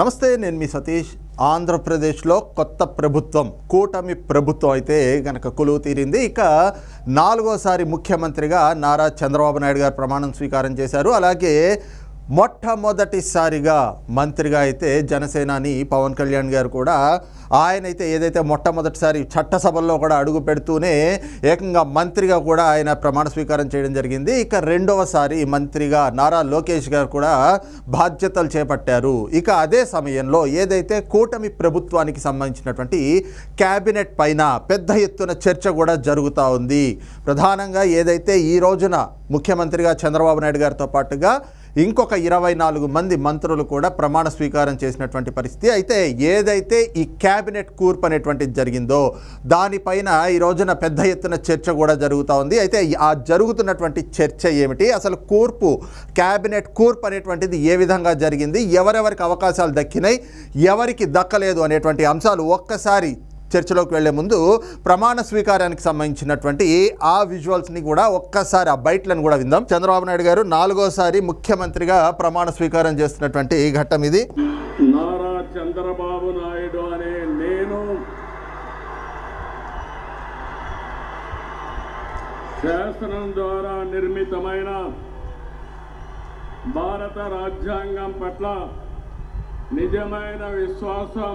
నమస్తే నేను మీ సతీష్. ఆంధ్రప్రదేశ్లో కొత్త ప్రభుత్వం కూటమి ప్రభుత్వం అయితే గనక కొలువు తీరింది. ఇక నాలుగోసారి ముఖ్యమంత్రిగా నారా చంద్రబాబు నాయుడు గారు ప్రమాణం స్వీకారం చేశారు. అలాగే మొట్టమొదటిసారిగా మంత్రిగా అయితే జనసేనాని పవన్ కళ్యాణ్ గారు కూడా ఆయన అయితే ఏదైతే మొట్టమొదటిసారి చట్టసభల్లో కూడా అడుగు పెడుతూనే ఏకంగా మంత్రిగా కూడా ఆయన ప్రమాణ స్వీకారం చేయడం జరిగింది. ఇక రెండవసారి మంత్రిగా నారా లోకేష్ గారు కూడా బాధ్యతలు చేపట్టారు. ఇక అదే సమయంలో ఏదైతే కూటమి ప్రభుత్వానికి సంబంధించినటువంటి క్యాబినెట్ పైన పెద్ద ఎత్తున చర్చ కూడా జరుగుతూ ఉంది. ప్రధానంగా ఏదైతే ఈ రోజున ముఖ్యమంత్రిగా చంద్రబాబు నాయుడు గారితో పాటుగా ఇంకొక ఇరవై నాలుగు మంది మంత్రులు కూడా ప్రమాణ స్వీకారం చేసినటువంటి పరిస్థితి. అయితే ఏదైతే ఈ క్యాబినెట్ కూర్పు అనేటువంటిది జరిగిందో దానిపైన ఈ రోజున పెద్ద ఎత్తున చర్చ కూడా జరుగుతూ ఉంది. అయితే ఆ జరుగుతున్నటువంటి చర్చ ఏమిటి? అసలు కూర్పు క్యాబినెట్ కూర్పు అనేటువంటిది ఏ విధంగా జరిగింది? ఎవరెవరికి అవకాశాలు దక్కినాయి? ఎవరికి దక్కలేదు అనేటువంటి అంశాలు ఒక్కసారి చర్చలోకి వెళ్ళే ముందు ప్రమాణ స్వీకారానికి సంబంధించినటువంటి ఆ విజువల్స్ని కూడా ఒక్కసారి ఆ బయట్లను కూడా విందాం. చంద్రబాబు నాయుడు గారు నాలుగోసారి ముఖ్యమంత్రిగా ప్రమాణ స్వీకారం చేస్తున్నటువంటి ఈ ఘట్టం ఇది. నారా చంద్రబాబు నాయుడు అనే నేను శాసనం ద్వారా నిర్మితమైన భారత రాజ్యాంగం పట్ల నిజమైన విశ్వాసం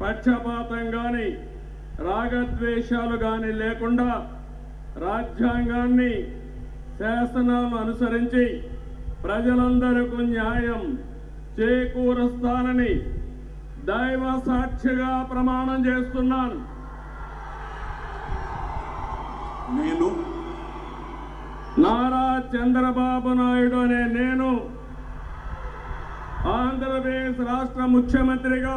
పక్షపాతం కానీ రాగద్వేషాలు కానీ లేకుండా రాజ్యాంగాన్ని శాసనాలను అనుసరించి ప్రజలందరికీ న్యాయం చేకూరుస్తానని దైవ సాక్షిగా ప్రమాణం చేస్తున్నాను. నేను నారా చంద్రబాబు నాయుడు అనే నేను ఆంధ్రప్రదేశ్ రాష్ట్ర ముఖ్యమంత్రిగా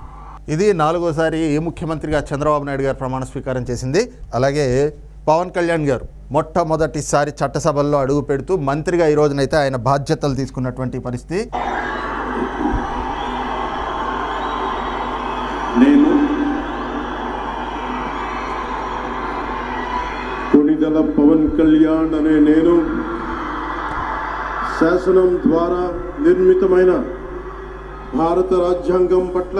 ఇది నాలుగోసారి ముఖ్యమంత్రిగా చంద్రబాబు నాయుడు గారు ప్రమాణ స్వీకారం చేసింది. అలాగే పవన్ కళ్యాణ్ గారు మొట్టమొదటిసారి చట్టసభల్లో అడుగు పెడుతూ మంత్రిగా ఈ రోజునైతే ఆయన బాధ్యతలు తీసుకున్నటువంటి పరిస్థితి. నేను కొణిదల పవన్ కళ్యాణ్ అనే నేను శాసనం ద్వారా నిర్మితమైన భారత రాజ్యాంగం పట్ల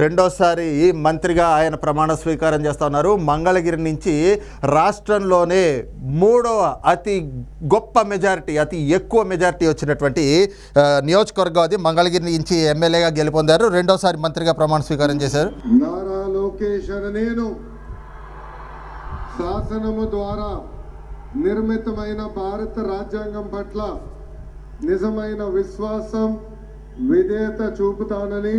రెండోసారి మంత్రిగా ఆయన ప్రమాణ స్వీకారం చేస్తూ ఉన్నారు. మంగళగిరి నుంచి రాష్ట్రంలోనే మూడవ అతి గొప్ప మెజారిటీ అతి ఎక్కువ మెజారిటీ వచ్చినటువంటి నియోజకవర్గం అది. మంగళగిరి నుంచి ఎమ్మెల్యేగా గెలుపొందారు. రెండోసారి మంత్రిగా ప్రమాణ స్వీకారం చేశారు. నారా లోకేష్ నేను శాసనము ద్వారా నిర్మితమైన భారత రాజ్యాంగం పట్ల నిజమైన విశ్వాసం విధేయత చూపుతానని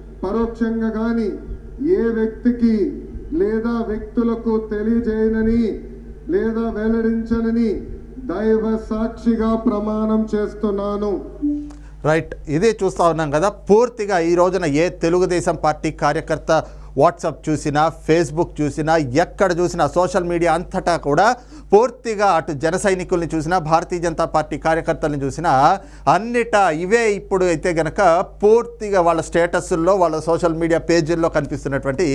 పరోక్షంగా కానీ ఏ వ్యక్తికి లేదా వ్యక్తులకు తెలియజేయనని లేదా వెల్లడించనని దైవ సాక్షిగా ప్రమాణం చేస్తున్నాను. రైట్ ఇదే చూస్తూ ఉన్నాం కదా పూర్తిగా ఈ రోజున ఏ తెలుగుదేశం పార్టీ కార్యకర్త వాట్సాప్ చూసినా ఫేస్బుక్ చూసినా ఎక్కడ చూసినా సోషల్ మీడియా అంతటా కూడా పూర్తిగా అటు జన సైనికుల్ని చూసినా భారతీయ జనతా పార్టీ కార్యకర్తలను చూసినా అన్నిటా ఇవే ఇప్పుడు అయితే గనక పూర్తిగా వాళ్ళ స్టేటస్ల్లో వాళ్ళ సోషల్ మీడియా పేజీల్లో కనిపిస్తున్నటువంటి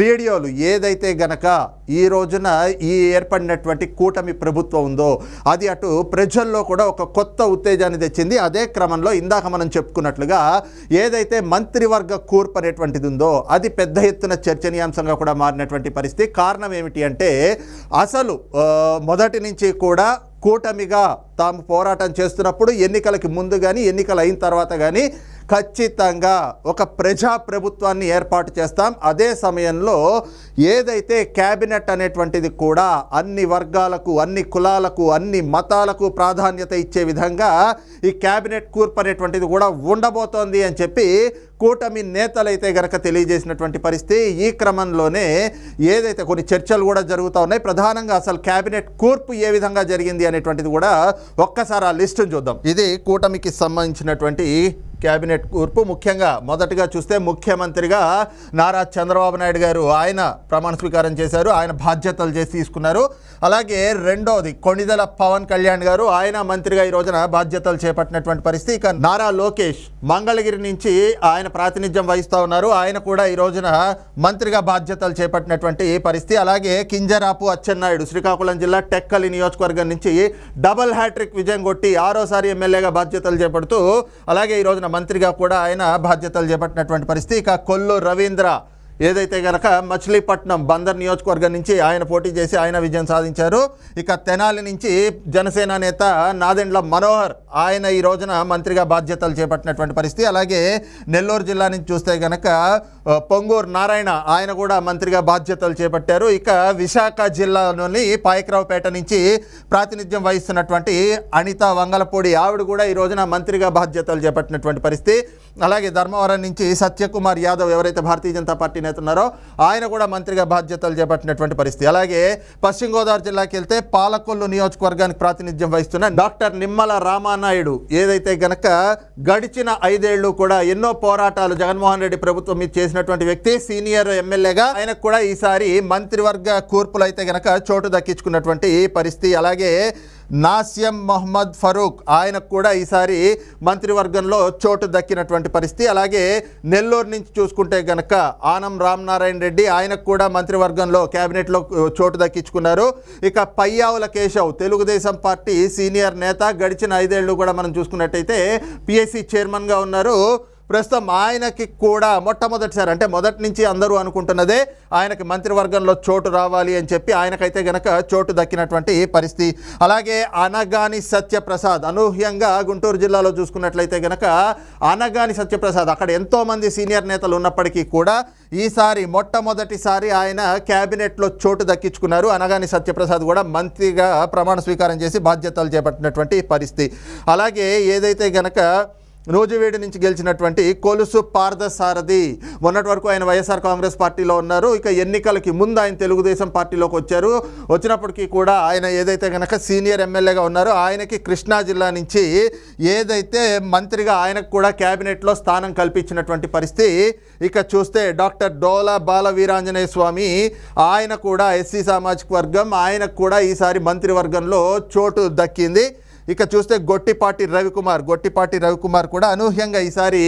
వీడియోలు. ఏదైతే గనక ఈ రోజున ఈ ఏర్పడినటువంటి కూటమి ప్రభుత్వం ఉందో అది అటు ప్రజల్లో కూడా ఒక కొత్త ఉత్తేజాన్ని తెచ్చింది. అదే క్రమంలో ఇందాక మనం చెప్పుకున్నట్లుగా ఏదైతే మంత్రివర్గ కూర్పు అనేటువంటిది ఉందో అది పెద్ద ఎత్తున చర్చనీయాంశంగా కూడా మారినటువంటి పరిస్థితి. కారణం ఏమిటి అంటే అసలు మొదటి నుంచి కూడా కూటమిగా తాము పోరాటం చేస్తున్నప్పుడు ఎన్నికలకి ముందు కానీ ఎన్నికలు అయిన తర్వాత కానీ ఖచ్చితంగా ఒక ప్రజా ప్రభుత్వాన్ని ఏర్పాటు చేస్తాం. అదే సమయంలో ఏదైతే క్యాబినెట్ అనేటువంటిది కూడా అన్ని వర్గాలకు అన్ని కులాలకు అన్ని మతాలకు ప్రాధాన్యత ఇచ్చే విధంగా ఈ క్యాబినెట్ కూర్పు అనేటువంటిది కూడా ఉండబోతోంది అని చెప్పి కూటమి నేతలైతే గనక తెలియజేసినటువంటి పరిస్థితి ఈ క్రమంలోనే ఏదైతే కొన్ని చర్చలు కూడా జరుగుతూ ఉన్నాయి ప్రధానంగా అసలు క్యాబినెట్ కూర్పు ఏ విధంగా జరిగింది అనేటువంటిది కూడా ఒక్కసారి ఆ లిస్టును చూద్దాం. ఇది కూటమికి సంబంధించినటువంటి క్యాబినెట్ కూర్పు ముఖ్యంగా మొదటగా చూస్తే ముఖ్యమంత్రిగా నారా చంద్రబాబు నాయుడు గారు ఆయన ప్రమాణ స్వీకారం చేశారు ఆయన బాధ్యతలు చేసి తీసుకున్నారు. అలాగే రెండోది కొణిదల పవన్ కళ్యాణ్ గారు ఆయన మంత్రిగా ఈ రోజున బాధ్యతలు చేపట్టినటువంటి పరిస్థితి. ఇక నారా లోకేష్ మంగళగిరి నుంచి ఆయన ప్రాతినిధ్యం వహిస్తూ ఉన్నారు. ఆయన కూడా ఈ రోజున మంత్రిగా బాధ్యతలు చేపట్టినటువంటి పరిస్థితి. అలాగే కింజరాపు అచ్చెన్నాయుడు శ్రీకాకుళం జిల్లా టెక్కలి నియోజకవర్గం నుంచి డబల్ హ్యాట్రిక్ విజయం కొట్టి ఆరోసారి ఎమ్మెల్యేగా బాధ్యతలు చేపడుతూ అలాగే ఈ రోజున మంత్రిగా కూడా ఆయన బాధ్యతలు చేపట్టినటువంటి పరిస్థితి. ఇక కొల్లు రవీంద్ర ఏదైతే గనక మచిలీపట్నం బందర్ నియోజకవర్గం నుంచి ఆయన పోటీ చేసి ఆయన విజయం సాధించారు. ఇక తెనాలి నుంచి జనసేన నేత నాదెండ్ల మనోహర్ ఆయన ఈ రోజున మంత్రిగా బాధ్యతలు చేపట్టినటువంటి పరిస్థితి. అలాగే నెల్లూరు జిల్లా నుంచి చూస్తే గనక పొంగూరు నారాయణ ఆయన కూడా మంత్రిగా బాధ్యతలు చేపట్టారు. ఇక విశాఖ జిల్లాలోని పాయకరావుపేట నుంచి ప్రాతినిధ్యం వహిస్తున్నటువంటి అనిత వంగలపూడి ఆవిడ కూడా ఈ రోజున మంత్రిగా బాధ్యతలు చేపట్టినటువంటి పరిస్థితి. అలాగే ధర్మవరం నుంచి సత్యకుమార్ యాదవ్ ఎవరైతే భారతీయ జనతా పార్టీ నేత ఉన్నారో ఆయన కూడా మంత్రిగా బాధ్యతలు చేపట్టినటువంటి పరిస్థితి. అలాగే పశ్చిమ గోదావరి జిల్లాకి వెళ్తే పాలకొల్లు నియోజకవర్గానికి ప్రాతినిధ్యం వహిస్తున్న డాక్టర్ నిమ్మల రామానాయుడు. ఏదైతే గనక గడిచిన ఐదేళ్ళు కూడా ఎన్నో పోరాటాలు జగన్మోహన్ రెడ్డి ప్రభుత్వం మీద చేసినటువంటి వ్యక్తి సీనియర్ ఎమ్మెల్యేగా ఆయనకు కూడా ఈసారి మంత్రివర్గ కూర్పులు అయితే గనక చోటు దక్కించుకున్నటువంటి పరిస్థితి. అలాగే నాసియం మొహమ్మద్ ఫరూక్. ఆయనకు కూడా ఈసారి మంత్రివర్గంలో చోటు దక్కినటువంటి పరిస్థితి. అలాగే నెల్లూరు నుంచి చూసుకుంటే గనక ఆనం రామనారాయణ రెడ్డి ఆయనకు కూడా మంత్రివర్గంలో కేబినెట్లో చోటు దక్కించుకున్నారు. ఇక పయ్యావుల కేశవ్ తెలుగుదేశం పార్టీ సీనియర్ నేత. గడిచిన ఐదేళ్ళు కూడా మనం చూసుకున్నట్టయితే పిఎస్సి చైర్మన్గా ఉన్నారు. ప్రస్తుతం ఆయనకి కూడా మొట్టమొదటిసారి అంటే మొదటి నుంచి అందరూ అనుకుంటున్నదే ఆయనకి మంత్రివర్గంలో చోటు రావాలి అని చెప్పి ఆయనకైతే గనక చోటు దక్కినటువంటి పరిస్థితి. అలాగే అనగాని సత్యప్రసాద్ అనూహ్యంగా గుంటూరు జిల్లాలో చూసుకున్నట్లయితే గనక అనగాని సత్యప్రసాద్ అక్కడ ఎంతోమంది సీనియర్ నేతలు ఉన్నప్పటికీ కూడా ఈసారి మొట్టమొదటిసారి ఆయన క్యాబినెట్లో చోటు దక్కించుకున్నారు. అనగాని సత్యప్రసాద్ కూడా మంత్రిగా ప్రమాణ స్వీకారం చేసి బాధ్యతలు చేపట్టినటువంటి పరిస్థితి. అలాగే ఏదైతే గనక నూజివేడి నుంచి గెలిచినటువంటి కొలుసు పార్థసారథి మొన్నటి వరకు ఆయన వైఎస్ఆర్ కాంగ్రెస్ పార్టీలో ఉన్నారు. ఇక ఎన్నికలకి ముందు ఆయన తెలుగుదేశం పార్టీలోకి వచ్చారు. వచ్చినప్పటికీ కూడా ఆయన ఏదైతే కనుక సీనియర్ ఎమ్మెల్యేగా ఉన్నారో ఆయనకి కృష్ణా జిల్లా నుంచి ఏదైతే మంత్రిగా ఆయనకు కూడా క్యాబినెట్లో స్థానం కల్పించినటువంటి పరిస్థితి. ఇక చూస్తే డాక్టర్ డోలా బాల వీరాంజనేయ స్వామి ఆయన కూడా ఎస్సీ సామాజిక వర్గం ఆయనకు కూడా ఈసారి మంత్రివర్గంలో చోటు దక్కింది. ఇక చూస్తే గొట్టిపాటి రవికుమార్ గొట్టిపాటి రవికుమార్ కూడా అనూహ్యంగా ఈసారి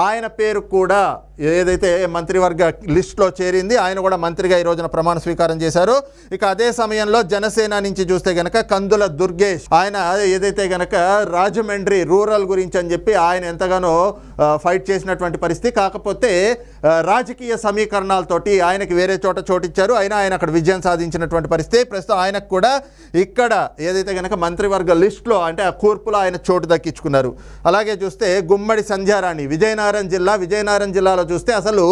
ఆయన పేరు కూడా ఏదైతే మంత్రివర్గ లిస్టులో చేరింది ఆయన కూడా మంత్రిగా ఈ రోజున ప్రమాణ స్వీకారం చేశారు. ఇక అదే సమయంలో జనసేన నుంచి చూస్తే గనక కందుల దుర్గేష్ ఆయన ఏదైతే గనక రాజమండ్రి రూరల్ గురించి అని చెప్పి ఆయన ఎంతగానో ఫైట్ చేసినటువంటి పరిస్థితి. కాకపోతే రాజకీయ సమీకరణాలతోటి ఆయనకి వేరే చోట చోటిచ్చారు. అయినా ఆయన అక్కడ విజయం సాధించినటువంటి పరిస్థితి. ప్రస్తుతం ఆయనకు కూడా ఇక్కడ ఏదైతే గనక మంత్రివర్గ లిస్టులో అంటే ఆ కూర్పులో ఆయన చోటు దక్కించుకున్నారు. అలాగే చూస్తే గుమ్మడి సంధ్యారాణి విజయనగరం జిల్లా విజయనగరం జిల్లాలో చూస్తే అసలు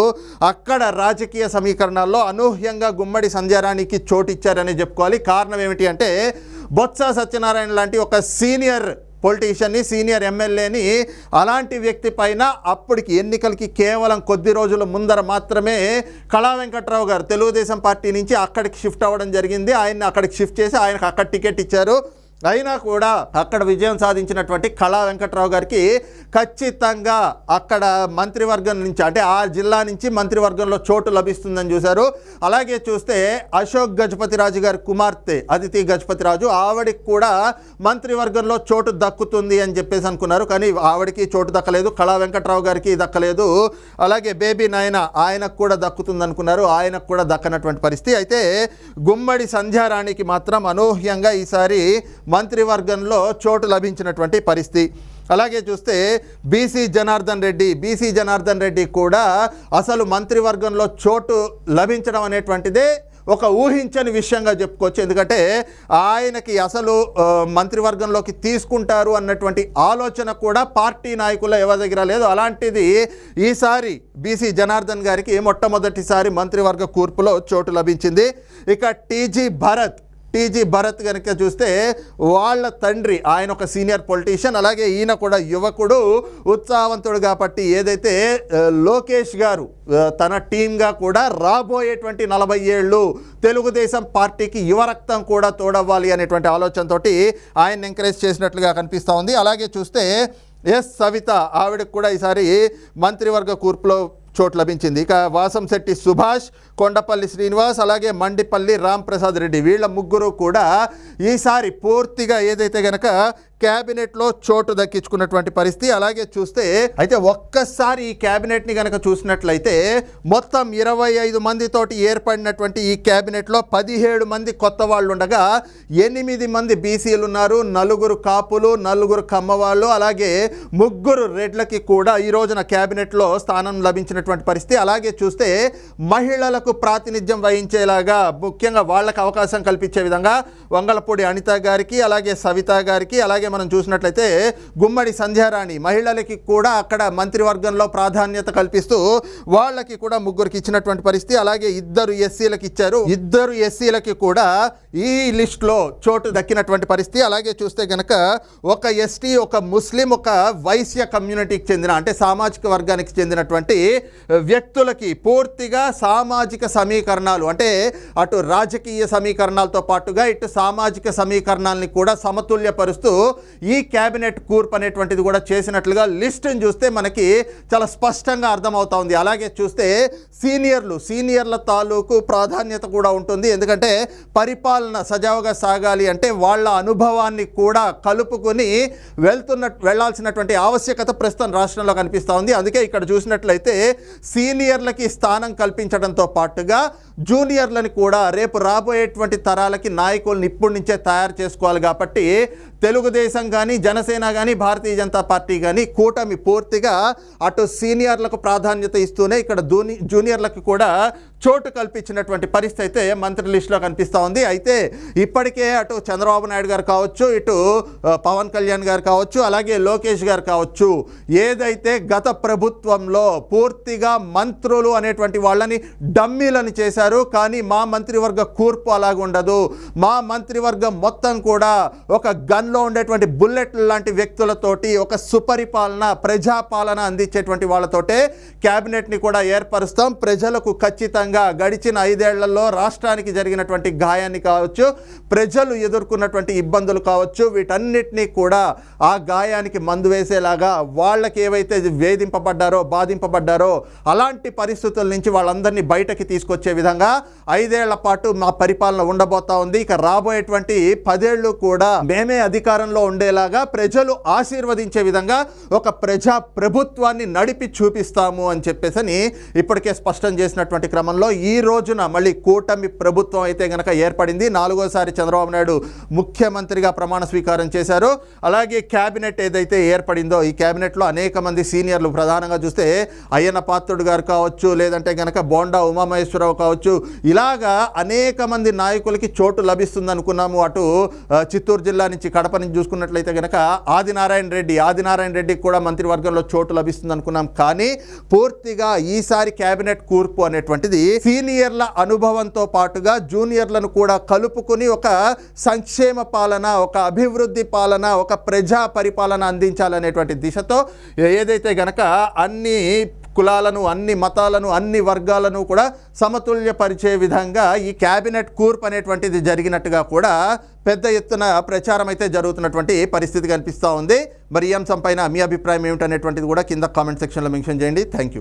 అక్కడ రాజకీయ సమీకరణాల్లో అనూహ్యంగా గుమ్మడి సంధ్యారాణికి చోటు ఇచ్చారని చెప్పుకోవాలి. కారణం ఏమిటి అంటే బొత్స సత్యనారాయణ లాంటి ఒక సీనియర్ పొలిటీషియన్ని సీనియర్ ఎమ్మెల్యేని అలాంటి వ్యక్తి పైన అప్పటికి ఎన్నికలకి కేవలం కొద్ది రోజుల ముందర మాత్రమే కళా వెంకట్రావు గారు తెలుగుదేశం పార్టీ నుంచి అక్కడికి షిఫ్ట్ అవ్వడం జరిగింది. ఆయన్ని అక్కడికి షిఫ్ట్ చేసి ఆయనకు అక్కడ టికెట్ ఇచ్చారు. అయినా కూడా అక్కడ విజయం సాధించినటువంటి కళా వెంకట్రావు గారికి ఖచ్చితంగా అక్కడ మంత్రివర్గం నుంచి అంటే ఆ జిల్లా నుంచి మంత్రివర్గంలో చోటు లభిస్తుందని చూశారు. అలాగే చూస్తే అశోక్ గజపతి రాజు గారి కుమార్తె అదితి గజపతి రాజు ఆవిడకి కూడా మంత్రివర్గంలో చోటు దక్కుతుంది అని చెప్పేసి అనుకున్నారు. కానీ ఆవిడకి చోటు దక్కలేదు కళా వెంకట్రావు గారికి దక్కలేదు. అలాగే బేబీ నాయన ఆయనకు కూడా దక్కుతుంది అనుకున్నారు. ఆయనకు కూడా దక్కనటువంటి పరిస్థితి. అయితే గుమ్మడి సంధ్యారాణికి మాత్రం అనూహ్యంగా ఈసారి మంత్రివర్గంలో చోటు లభించినటువంటి పరిస్థితి. అలాగే చూస్తే బీసీ జనార్దన్ రెడ్డి బీసీ జనార్దన్ రెడ్డి కూడా అసలు మంత్రివర్గంలో చోటు లభించడం అనేటువంటిదే ఒక ఊహించని విషయంగా చెప్పుకోవచ్చు. ఎందుకంటే ఆయనకి అసలు మంత్రివర్గంలోకి తీసుకుంటారు అన్నటువంటి ఆలోచన కూడా పార్టీ నాయకుల ఎవరి దగ్గర లేదు. అలాంటిది ఈసారి బీసీ జనార్దన్ గారికి మొట్టమొదటిసారి మంత్రివర్గ కూర్పులో చోటు లభించింది. ఇక టీజీ భరత్ టీజీ భరత్ కనుక చూస్తే వాళ్ళ తండ్రి ఆయన ఒక సీనియర్ పొలిటీషియన్ అలాగే ఈయన కూడా యువకుడు ఉత్సాహవంతుడు కాబట్టి ఏదైతే లోకేష్ గారు తన టీంగా కూడా రాబోయేటువంటి నలభై ఏళ్ళు తెలుగుదేశం పార్టీకి యువ రక్తం కూడా తోడవ్వాలి అనేటువంటి ఆలోచనతోటి ఆయన ఎంకరేజ్ చేసినట్లుగా కనిపిస్తూ ఉంది. అలాగే చూస్తే ఎస్ సవిత ఆవిడకు కూడా ఈసారి మంత్రివర్గ కూర్పులో చోటు లభించింది. ఇక వాసంశెట్టి సుభాష్ కొండపల్లి శ్రీనివాస్ అలాగే మండిపల్లి రామ్ప్రసాద్ రెడ్డి. వీళ్ళ ముగ్గురు కూడా ఈసారి పూర్తిగా ఏదైతే గనక క్యాబినెట్లో చోటు దక్కించుకున్నటువంటి పరిస్థితి. అలాగే చూస్తే అయితే ఒక్కసారి ఈ క్యాబినెట్ని గనక చూసినట్లయితే మొత్తం ఇరవై ఐదు మందితోటి ఏర్పడినటువంటి ఈ క్యాబినెట్లో పదిహేడు మంది కొత్త వాళ్ళు ఉండగా ఎనిమిది మంది బీసీలు ఉన్నారు. నలుగురు కాపులు నలుగురు కమ్మవాళ్ళు అలాగే ముగ్గురు రెడ్లకి కూడా ఈ రోజున క్యాబినెట్లో స్థానం లభించినటువంటి పరిస్థితి. అలాగే చూస్తే మహిళలకు ప్రాతినిధ్యం వహించేలాగా ముఖ్యంగా వాళ్ళకి అవకాశం కల్పించే విధంగా వంగలపూడి అనిత గారికి అలాగే సవిత గారికి అలాగే మనం చూసినట్లయితే గుమ్మడి సంధ్యారాణి మహిళలకి కూడా అక్కడ మంత్రివర్గంలో ప్రాధాన్యత కల్పిస్తూ వాళ్ళకి కూడా ముగ్గురికి ఇచ్చినటువంటి పరిస్థితి. అలాగే ఇద్దరు ఎస్సీలకు ఇచ్చారు. ఇద్దరు ఎస్సీలకి కూడా ఈ లిస్టులో చోటు దక్కినటువంటి పరిస్థితి. అలాగే చూస్తే గనక ఒక ఎస్టీ ఒక ముస్లిం ఒక వైశ్య కమ్యూనిటీకి చెందిన అంటే సామాజిక వర్గానికి చెందినటువంటి వ్యక్తులకి పూర్తిగా సామాజిక సమీకరణాలు అంటే అటు రాజకీయ సమీకరణాలతో పాటుగా ఇటు సామాజిక సమీకరణాలని కూడా సమతుల్యపరుస్తూ ఈ క్యాబినెట్ కూర్పు అనేటువంటిది కూడా చేసినట్లుగా లిస్టుని చూస్తే మనకి చాలా స్పష్టంగా అర్థమవుతా ఉంది. అలాగే చూస్తే సీనియర్లు సీనియర్ల తాలూకు ప్రాధాన్యత కూడా ఉంటుంది. ఎందుకంటే పరిపాలన సజావుగా సాగాలి అంటే వాళ్ళ అనుభవాన్ని కూడా కలుపుకొని వెళ్తున్న వెళ్ళాల్సినటువంటి ఆవశ్యకత ప్రస్తుతం రాష్ట్రంలో కనిపిస్తూ ఉంది. అందుకే ఇక్కడ చూసినట్లయితే సీనియర్లకి స్థానం కల్పించడంతో పాటు పాటుగా జూనియర్లను కూడా రేపు రాబోయేటువంటి తరాలకి నాయకులను ఇప్పటి నుంచే తయారు చేసుకోవాలి కాబట్టి తెలుగుదేశం కానీ జనసేన కానీ భారతీయ జనతా పార్టీ కానీ కూటమి పూర్తిగా అటు సీనియర్లకు ప్రాధాన్యత ఇస్తూనే ఇక్కడ జూని జూనియర్లకు కూడా చోటు కల్పించినటువంటి పరిస్థితి అయితే మంత్రి లిస్టులో కనిపిస్తూ ఉంది. అయితే ఇప్పటికే అటు చంద్రబాబు నాయుడు గారు కావచ్చు ఇటు పవన్ కళ్యాణ్ గారు కావచ్చు అలాగే లోకేష్ గారు కావచ్చు ఏదైతే గత ప్రభుత్వంలో పూర్తిగా మంత్రులు అనేటువంటి వాళ్ళని డమ్మీలను చేశారు కానీ మా మంత్రివర్గ కూర్పు అలాగ ఉండదు. మా మంత్రివర్గం మొత్తం కూడా ఒక గన్లో ఉండేటువంటి బుల్లెట్ లాంటి వ్యక్తులతోటి ఒక సుపరిపాలన ప్రజాపాలన అందించేటువంటి వాళ్ళతోటే క్యాబినెట్ని కూడా ఏర్పరుస్తాం. ప్రజలకు ఖచ్చితంగా గడిచిన ఐదేళ్ళలో రాష్ట్రానికి జరిగినటువంటి గాయాన్ని కావచ్చు ప్రజలు ఎదుర్కొన్నటువంటి ఇబ్బందులు కావచ్చు వీటన్నిటినీ కూడా ఆ గాయానికి మందు వేసేలాగా వాళ్ళకి ఏవైతే వేధింపబడ్డారో బాధింపబడ్డారో అలాంటి పరిస్థితుల నుంచి వాళ్ళందరినీ బయటకి తీసుకొచ్చే విధంగా ఐదేళ్ళ పాటు మా పరిపాలన ఉండబోతా ఉంది. ఇక రాబోయేటువంటి పదేళ్ళు కూడా మేమే అధికారంలో ఉండేలాగా ప్రజలు ఆశీర్వదించే విధంగా ఒక ప్రజా ప్రభుత్వాన్ని నడిపి చూపిస్తాము అని చెప్పేసి అని ఇప్పటికే స్పష్టం చేసినటువంటి క్రమంలో ఈ రోజున మళ్ళీ కూటమి ప్రభుత్వం అయితే గనక ఏర్పడింది. నాలుగోసారి చంద్రబాబు నాయుడు ముఖ్యమంత్రిగా ప్రమాణ స్వీకారం చేశారు. అలాగే క్యాబినెట్ ఏదైతే ఏర్పడిందో ఈ క్యాబినెట్లో అనేక మంది సీనియర్లు ప్రధానంగా చూస్తే అయ్యన్న పాత్రుడు గారు కావచ్చు లేదంటే గనక బోండా ఉమామహేశ్వరరావు కావచ్చు ఇలాగా అనేక మంది నాయకులకి చోటు లభిస్తుంది అనుకున్నాము అటు చిత్తూరు జిల్లా నుంచి కడప నుంచి చూసుకున్నట్లయితే గనక ఆదినారాయణ రెడ్డి ఆదినారాయణ రెడ్డికి కూడా మంత్రివర్గంలో చోటు లభిస్తుంది అనుకున్నాం కానీ పూర్తిగా ఈసారి కేబినెట్ కూర్పు అనేటువంటిది సీనియర్ల అనుభవంతో పాటుగా జూనియర్లను కూడా కలుపుకుని ఒక సంక్షేమ పాలన ఒక అభివృద్ధి పాలన ఒక ప్రజా పరిపాలన అందించాలనేటువంటి దిశతో ఏదైతే గనక అన్ని కులాలను అన్ని మతాలను అన్ని వర్గాలను కూడా సమతుల్యపరిచే విధంగా ఈ క్యాబినెట్ కూర్పు అనేటువంటిది జరిగినట్టుగా కూడా పెద్ద ఎత్తున ప్రచారం అయితే జరుగుతున్నటువంటి పరిస్థితి కనిపిస్తూ ఉంది. మరి ఈ అంశం పైన మీ అభిప్రాయం ఏమిటనేటువంటిది కూడా కింద కామెంట్ సెక్షన్లో మెన్షన్ చేయండి. Thank you